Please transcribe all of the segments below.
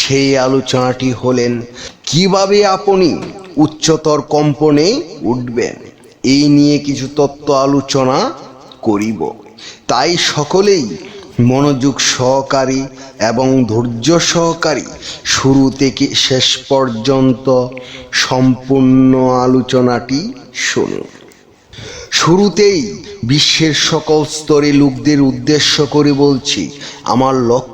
সেই আলোচনাটি হলেন, কীভাবে আপনি উচ্চতর কম্পনে উঠবেন? এই নিয়ে কিছু তত্ত্ব আলোচনা করিব। তাই সকলেই মনোযোগ সহকারী এবং ধৈর্য সহকারী শুরু থেকে শেষ পর্যন্ত সম্পূর্ণ আলোচনাটি শুনুন। শুরুতেই বিশ্বের সকল স্তরে লোকদের উদ্দেশ্য করে বলছি, আমার লক্ষ্য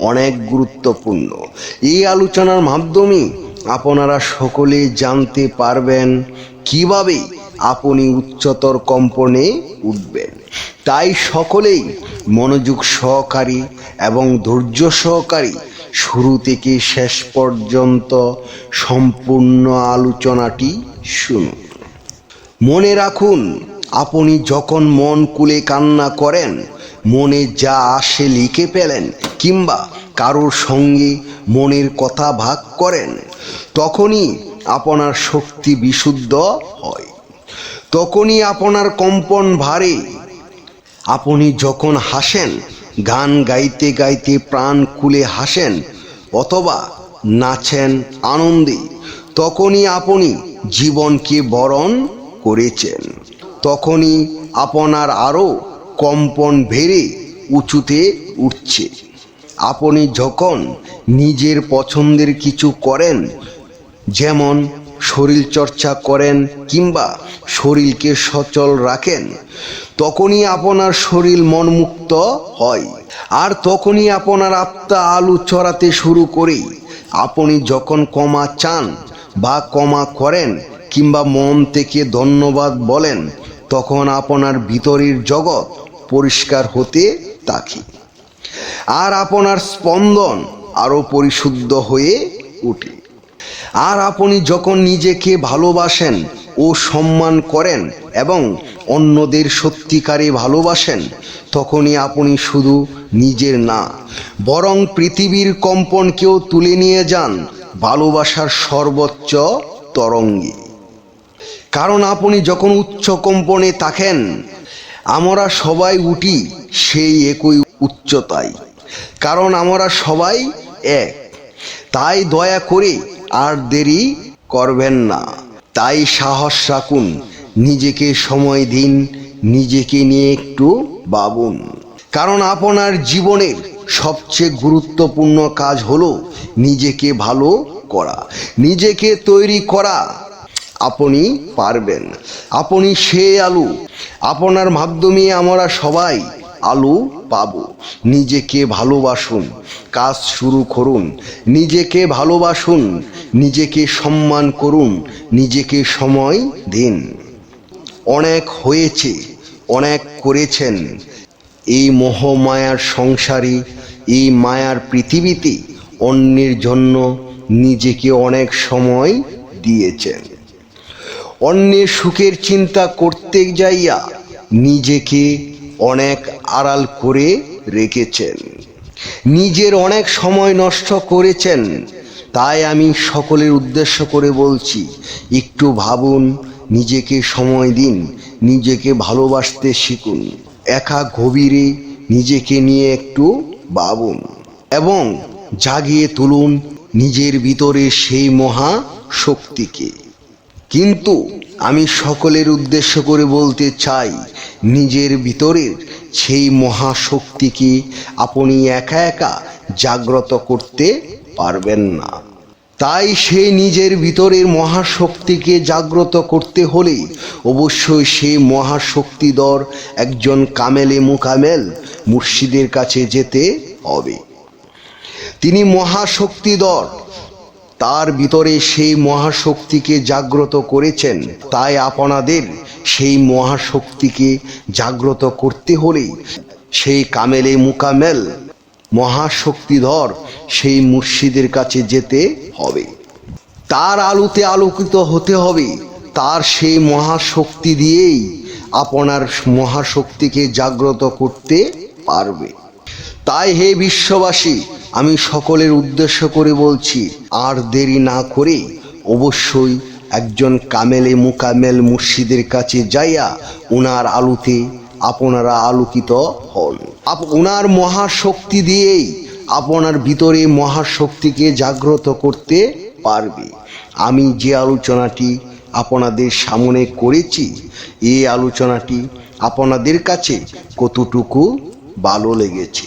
অনেক গুরুত্বপূর্ণ। এই আলোচনার মাধ্যমে আপনারা সকলে জানতে পারবেন কীভাবে আপনি উচ্চতর কম্পনে উঠবেন। তাই সকলেই মনোযোগ সহকারী এবং ধৈর্য সহকারী শুরু থেকে শেষ পর্যন্ত সম্পূর্ণ আলোচনাটি শুনুন। মনে রাখুন, আপনি যখন মন কুলে কান্না করেন মনে যা আসে লিখে পেলেন, কিংবা কারোর সঙ্গে মনের কথা ভাগ করেন, তখনই আপনার শক্তি বিশুদ্ধ হয়। তখনই আপনার কম্পন ভারে। আপনি যখন হাসেন, গান গাইতে গাইতে প্রাণ খুলে হাসেন, অথবা নাচেন আনন্দে, তখনই আপনি জীবনকে বরণ করেছেন। তখনই আপনার আরও কম্পন ভেড়ে উঁচুতে উঠছে। আপনি যখন নিজের পছন্দের কিছু করেন, যেমন শরীর চর্চা করেন কিংবা শরীরকে সচল রাখেন, তখনই আপনার শরীর মনমুক্ত হয়। আর তখনই আপনার আত্মা আলু চড়াতে শুরু করে। আপনি যখন কমা চান বা কমা করেন কিংবা মন থেকে ধন্যবাদ বলেন, তখন আপনার ভিতরের জগৎ পরিষ্কার হতে থাকে। আর আপনার স্পন্দন আরও পরিশুদ্ধ হয়ে ওঠে আর আপনি যখন নিজেকে ভালোবাসেন ও সম্মান করেন এবং অন্যদের সত্যিকারে ভালোবাসেন, তখনই আপনি শুধু নিজের না, বরং পৃথিবীর কম্পনকেও তুলে নিয়ে যান ভালোবাসার সর্বোচ্চ তরঙ্গে। কারণ আপনি যখন উচ্চ কম্পনে থাকেন আমরা সবাই উঠি সেই একই উচ্চতায়। কারণ আমরা সবাই এক। তাই দয়া করে আর দেরি করবেন না। তাই সাহস রাখুন, নিজেকে সময় দিন, নিজেকে নিয়ে একটু ভাবুন। কারণ আপনার জীবনের সবচেয়ে গুরুত্বপূর্ণ কাজ হলো নিজেকে ভালো করা, নিজেকে তৈরি করা। আপনি পারবেন। আপনি সে আলু। আপনার মাধ্যমে আমরা সবাই আলু পাব। নিজেকে ভালোবাসুন, কাজ শুরু করুন। নিজেকে ভালোবাসুন, নিজেকে সম্মান করুন, নিজেকে সময় দিন। অনেক হয়েছে, অনেক করেছেন। এই মোহমায়ার সংসারে, এই মায়ার পৃথিবীতে অন্যের জন্য নিজেকে অনেক সময় দিয়েছেন। অন্যের সুখের চিন্তা করতে যাইয়া নিজেকে অনেক আড়াল করে রেখেছেন। নিজের অনেক সময় নষ্ট করেছেন। তাই আমি সকলের উদ্দেশ্য করে বলছি, একটু ভাবুন, নিজেকে সময় দিন, নিজেকে ভালোবাসতে শিখুন। একা গভীরে নিজেকে নিয়ে একটু ভাবুন এবং জাগিয়ে তুলুন নিজের ভিতরে সেই মহা শক্তিকে। কিন্তু আমি সকলের উদ্দেশ্য করে বলতে চাই, নিজের ভিতরের সেই মহাশক্তিকে আপনি একা একা জাগ্রত করতে পারবেন না। তাই সে নিজের ভিতরের মহাশক্তিকে জাগ্রত করতে হলে অবশ্যই সেই মহাশক্তিধর একজন কামেলে মুকামেল মুর্শিদের কাছে যেতে হবে। তিনি মহাশক্তিধর তার ভিতরে সেই মহাশক্তিকে জাগ্রত করেছেন। তাই আপনাদের সেই মহাশক্তিকে জাগ্রত করতে হলে সেই কামেলে মুকামেল মহাশক্তিধর সেই মুর্শিদের কাছে যেতে হবে। তার আলোতে আলোকিত হতে হবে। তার সেই মহাশক্তি দিয়েই আপনার মহাশক্তিকে জাগ্রত করতে পারবে। তাই হে বিশ্ববাসী আমি সকলের উদ্দেশ্য করে বলছি, আর দেরি না করে অবশ্যই একজন কামেলে মুকামেল মুর্শিদের কাছে যাইয়া উনার আলোতে আপনারা আলোকিত হন। উনার মহাশক্তি দিয়েই আপনার ভিতরে মহাশক্তিকে জাগ্রত করতে পারবে। আমি যে আলোচনাটি আপনাদের সামনে করেছি, এই আলোচনাটি আপনাদের কাছে কতটুকু ভালো লেগেছে?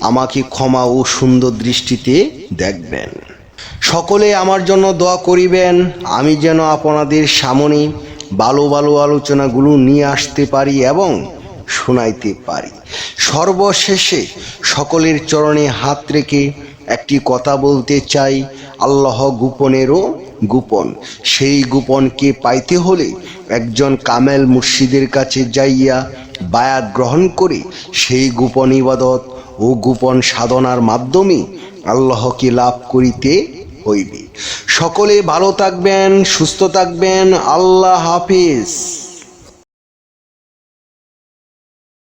আমাকে ক্ষমা ও সুন্দর দৃষ্টিতে দেখবেন। সকলে আমার জন্য দোয়া করিবেন, আমি যেন আপনাদের সামনে ভালো ভালো আলোচনাগুলো নিয়ে আসতে পারি এবং শোনাইতে পারি। সর্বশেষে সকলের চরণে হাত রেখে একটি কথা বলতে চাই, আল্লাহ গোপনেরও গোপন। সেই গোপনকে পাইতে হলে একজন কামেল মুর্শিদের কাছে যাইয়া বায়াত গ্রহণ করে সেই গোপন ইবাদত ও গোপন সাধনার মাধ্যমে আল্লাহকে লাভ করিতে হইবে। সকলে ভালো থাকবেন, সুস্থ থাকবেন। আল্লাহ হাফিজ।